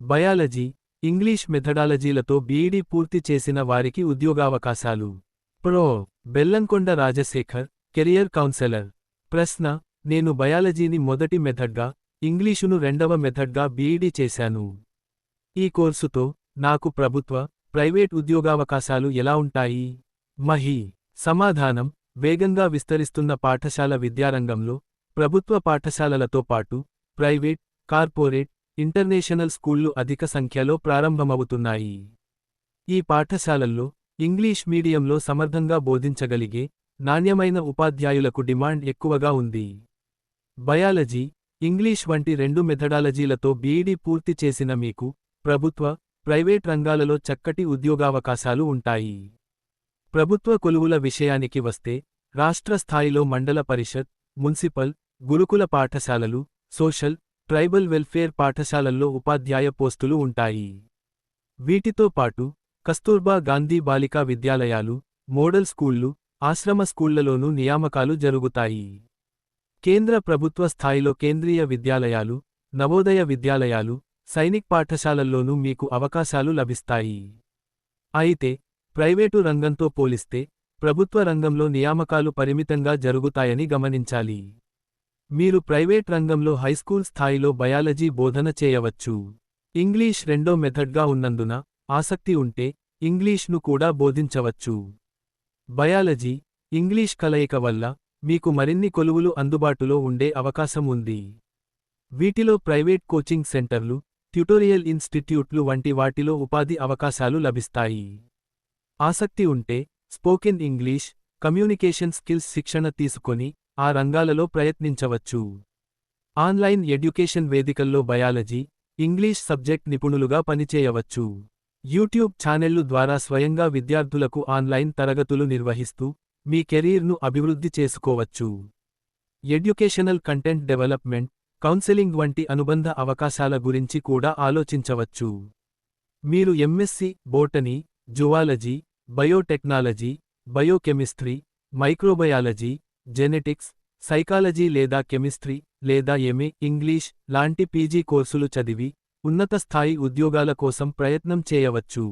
Biology English మెథడాలజీలతో B Ed పూర్తి చేసిన వారికి ఉద్యోగావకాశాలు. Pro. Bellamkonda Rajasekhar career counsellor. ప్రశ్న నేను బయాలజీని మొదటి మెథడ్గా ఇంగ్లీషును రెండవ మెథడ్గా బీఈడీ చేశాను. ఈ కోర్సుతో నాకు ప్రభుత్వ ప్రైవేట్ ఉద్యోగావకాశాలు ఎలా ఉంటాయి? మహి. సమాధానం వేగంగా విస్తరిస్తున్న పాఠశాల విద్యారంగంలో ప్రభుత్వ పాఠశాలలతో పాటు ప్రైవేట్ కార్పొరేట్ ఇంటర్నేషనల్ స్కూళ్ళు అధిక సంఖ్యలో ప్రారంభమవుతున్నాయి. ఈ పాఠశాలల్లో ఇంగ్లీష్ మీడియంలో సమర్థంగా బోధించగలిగే నాణ్యమైన ఉపాధ్యాయులకు డిమాండ్ ఎక్కువగా ఉంది. బయాలజీ ఇంగ్లీష్ వంటి రెండు మెథడాలజీలతో బీఈడీ పూర్తి చేసిన మీకు ప్రభుత్వ ప్రైవేట్ రంగాలలో చక్కటి ఉద్యోగావకాశాలు ఉంటాయి. ప్రభుత్వ కొలువుల విషయానికి వస్తే రాష్ట్ర స్థాయిలో మండల పరిషత్ మున్సిపల్ గురుకుల పాఠశాలలు సోషల్ ట్రైబల్ వెల్ఫేర్ పాఠశాలల్లో ఉపాధ్యాయ పోస్టులు ఉంటాయి. వీటితో పాటు కస్తూర్బా గాంధీ బాలికా విద్యాలయాలు మోడల్ స్కూళ్ళు ఆశ్రమ స్కూళ్ళలోనూ నియామకాలు జరుగుతాయి. కేంద్ర ప్రభుత్వ స్థాయిలో కేంద్రీయ విద్యాలయాలు నవోదయ విద్యాలయాలు సైనిక్ పాఠశాలల్లోనూ మీకు అవకాశాలు లభిస్తాయి. అయితే ప్రైవేటు రంగంతో పోలిస్తే ప్రభుత్వ రంగంలో నియామకాలు పరిమితంగా జరుగుతాయని గమనించాలి. మీరు ప్రైవేట్ రంగంలో హైస్కూల్ స్థాయిలో బయాలజీ బోధన చేయవచ్చు. ఇంగ్లీష్ రెండో మెథడ్గా ఉన్నందున ఆసక్తి ఉంటే ఇంగ్లీష్ను కూడా బోధించవచ్చు. బయాలజీ ఇంగ్లీష్ కలయిక వల్ల మీకు మరిన్ని కొలువులు అందుబాటులో ఉండే అవకాశం ఉంది. వీటిలో ప్రైవేట్ కోచింగ్ సెంటర్లు ట్యుటోరియల్ ఇన్స్టిట్యూట్లు వంటి వాటిలో ఉపాధి అవకాశాలు లభిస్తాయి. ఆసక్తి ఉంటే స్పోకెన్ ఇంగ్లీష్ కమ్యూనికేషన్ స్కిల్స్ శిక్షణ తీసుకొని ఆ రంగాలలో ప్రయత్నించవచ్చు. ఆన్లైన్ ఎడ్యుకేషన్ వేదికల్లో బయాలజీ ఇంగ్లీష్ సబ్జెక్ట్ నిపుణులుగా పనిచేయవచ్చు. యూట్యూబ్ ఛానెళ్ళు ద్వారా స్వయంగా విద్యార్థులకు ఆన్లైన్ తరగతులు నిర్వహిస్తూ మీ కెరీర్ను అభివృద్ధి చేసుకోవచ్చు. ఎడ్యుకేషనల్ కంటెంట్ డెవలప్మెంట్ కౌన్సెలింగ్ వంటి అనుబంధ అవకాశాల గురించి కూడా ఆలోచించవచ్చు. మీరు MSc botany zoology biotechnology biochemistry microbiology genetics psychology లేదా కెమిస్ట్రీ లేదా ఎంఏ ఇంగ్లీష్ లాంటి పీజీ కోర్సులు చదివి ఉన్నత స్థాయి ఉద్యోగాల కోసం ప్రయత్నం చేయవచ్చు.